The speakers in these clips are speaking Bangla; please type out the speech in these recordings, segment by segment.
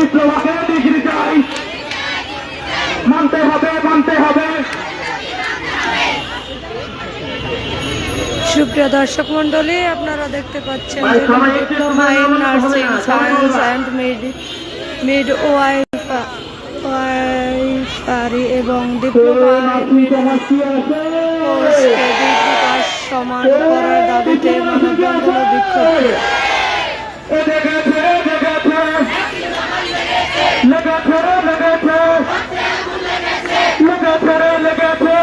বিপ্লবকে ডিগ্রি চাই। মানতে হবে মানতে হবে। সুপ্রিয় দর্শক মন্ডলী আপনারা দেখতে পাচ্ছেন diploma in nursing science and mid midwifery এবং ডিপ্লোমা কোর্সকে ডিগ্রি পাস সমান করার দাবিতে মানববন্ধন বিক্ষোভ। লেগেছে লেগেছে লেগেছে লেগেছে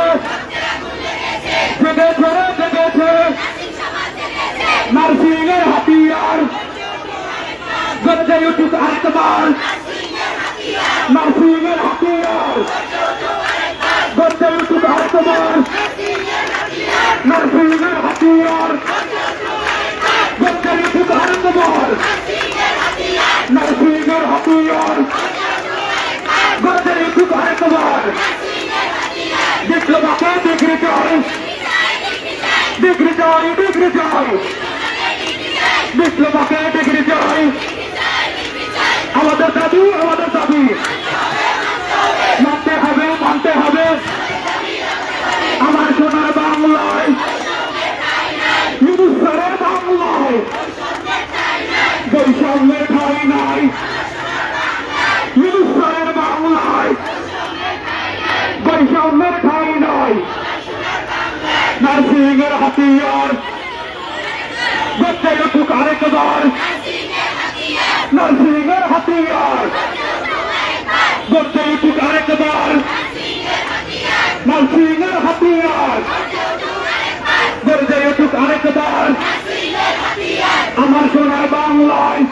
জেগেছে রে জেগেছে নার্সিং এর হাতিয়ার গজ্জে উঠুক আরেকবার নার্সিং এর হাতিয়ার গজ্জে উঠুক আরেকবার নার্সিং এর হাতিয়ার গজ্জে উঠুক আরেকবার নার্সিংয়ের হাতিয়ার গজ্জে উঠুক আরেকবার ডিপ্লোমাকে ডিগ্রি চাই ডিগ্রি চাই ডিগ্রি চাই ডিপ্লোমাকে ডিগ্রি চাই আমাদের দাবি আমাদের দাবি। মানতে হবে মানতে হবে। আমার সোনার বাংলায় হিন্দুস্তানের বাংলায়। বৈষম্যের ঠাই নাই। হিন্দুস্তানের বাংলায়। বৈষম্যের নার্সিং এর হাতিয়ার। গজ্জে উঠুক আরেকবার নার্সিং হাতিয়ার। গজ্জে উঠুক আরেকবার নার্সিং হাতিয়ার। গজ্জে উঠুক আরেকবার আমার সোনার বাংলায়।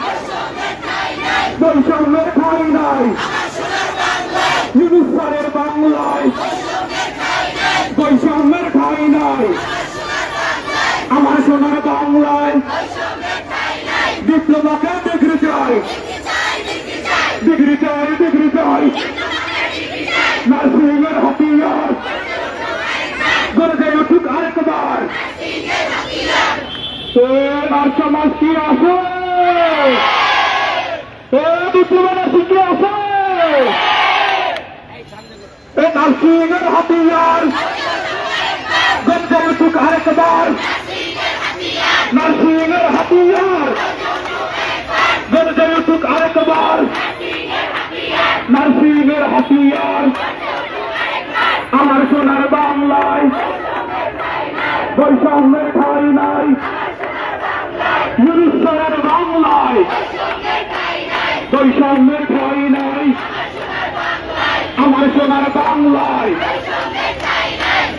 বৈষম্যের ঠাই নাই হিন্দুস্তানের বাংলায় বৈষম্যের নাই আমার সোনার বাংলায় ডিপ্লোমাকে ডিগ্রি চাই। ডিগ্রি চাই ডিগ্রি চাই। নার্সিং এর হাতিয়ার। গরজে উঠুক আরেকবার। নার সমাজ কি আছে? এ ডিপ্লোমা আছে? এ হাতিয়ার গরজে উঠুক আরেকবার হাতিয়ার গরজে উঠুক আরেকবার নার্সিং এর হাতিয়ার আমার সোনার বাংলায় বৈষম্যের ঠাই নাই হিন্দুস্তানের বাংলায় বৈষম্যের ঠাই নাই আমার সোনার বাংলায়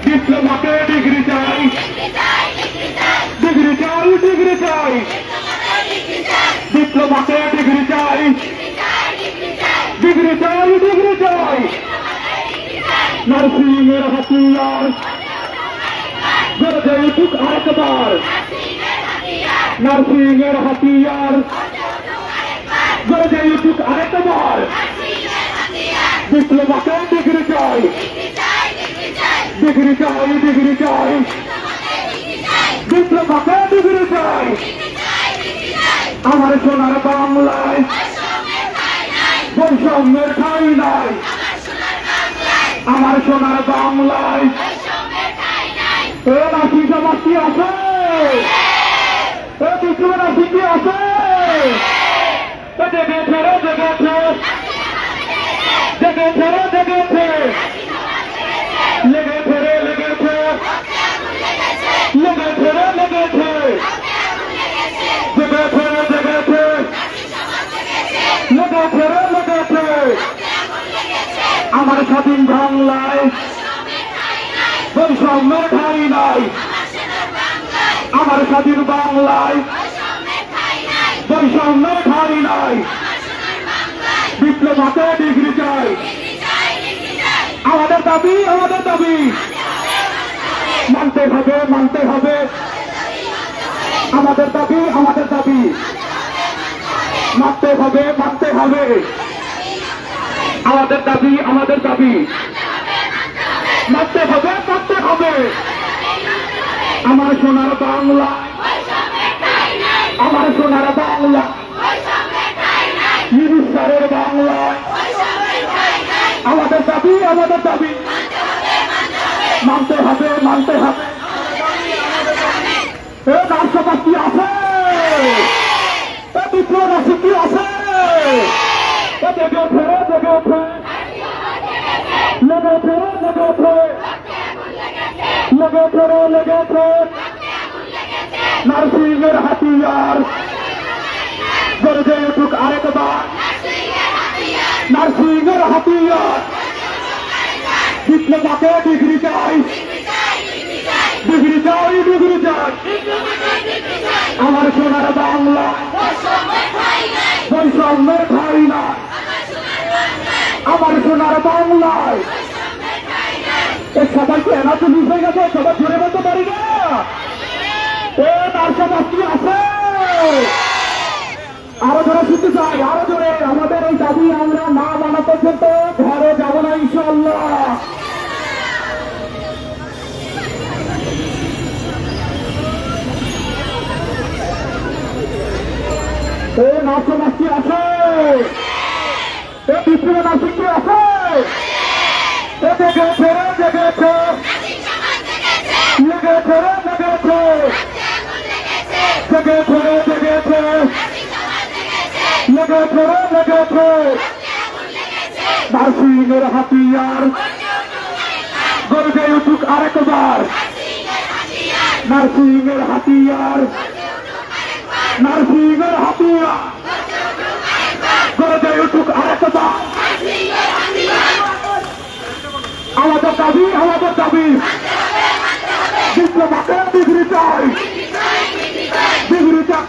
ডিপ্লোমাকে ডিগ্রি চাই ডিপ্লোমাকে ডিগ্রি চাই ডিগ্রি চাই ডিগ্রি চাই নার্সিং এর হাতিয়ার গরজে উঠুক আরেকবার নার্সিং এর হাতিয়ার গরজে উঠুক আরেকবার ডিপ্লোমাকে ডিগ্রি চাই ডিগ্রি চাই ডিগ্রি চাই ডিপ্লোমাকে ডিগ্রি চাই আমার সোনার বাংলায়। বৈষম্যের ঠাই নাই আমার সোনার বাংলায়। এ নাসি সমাজ কি আছে? এ বিষ্ণু নাসি কি আছে? জেগেছে রে, জেগেছে। জেগেছে রে, জেগেছে লেগেছে রে লেগেছে লেগেছে রে লেগেছে জেগেছে রে জেগেছে লেগেছে রে লেগেছে আমার স্বাধীন বাংলায় ঠাই নাই। আমার স্বাধীন বাংলায়। বৈষম্যের ঠাই নাই। ডিপ্লোমাতে ডিগ্রি চাই। আমাদের দাবি আমাদের দাবি। মানতে হবে মানতে হবে। আমাদের দাবি আমাদের দাবি। মানতে হবে মানতে হবে। আমাদের দাবি আমাদের দাবি। মানতে হবে মানতে হবে। আমার সোনার বাংলা। আমার সোনার বাংলা। হিন্দুস্তানের বাংলা। আমাদের দাবি আমাদের দাবি। মানতে হবে মানতে হবে। এ রাষ্ট্রপতি আছে এ বিপ্লবাসী কি আছে এ জেগে ওঠে রে, জেগে ওঠে লেগে ওঠে রে, লেগে ওঠে লেগে ওঠে রে, লেগে ওঠে নার্সিংয়ের হাতিয়ার গর্জে উঠুক আরেকবার। নার্সিংয়ের হাতিয়ার। ডিপ্লোমাকে ডিগ্রি চাই। ডিগ্রি চাই ডিগ্রি চাই। আমার সোনার বাংলা। বৈষম্যের ঠাই না আমার সোনার বাংলায় সবাইকে এনা তো হয়ে গেছে? সবাই জোরে বলতে পারি না। তার সমাজ কি আছে আরও জোরে শুনতে চাই, আরও জোরে। আমাদের এই দাবি আমরা না মানা পর্যন্ত ঘরে যাব না ইনশাল্লাহ এ নার্সমাস আছে এ বিষ্ণু কি আছে রে জেগেছে লেগেছে লেগেছে রে জেগেছে লেগেছে লেগেছে নার্সিংয়ের হাতিয়ার গর্জে উঠুক আরেকবার নার্সিংয়ের হাতিয়ার নার্সিংয়ের হাতিয়ার গর্জে উঠুক আরেকবার আমাদের দাবি আমাদের দাবি। ডিপ্লোমাকে ডিগ্রি চাই ডিগ্রি চাই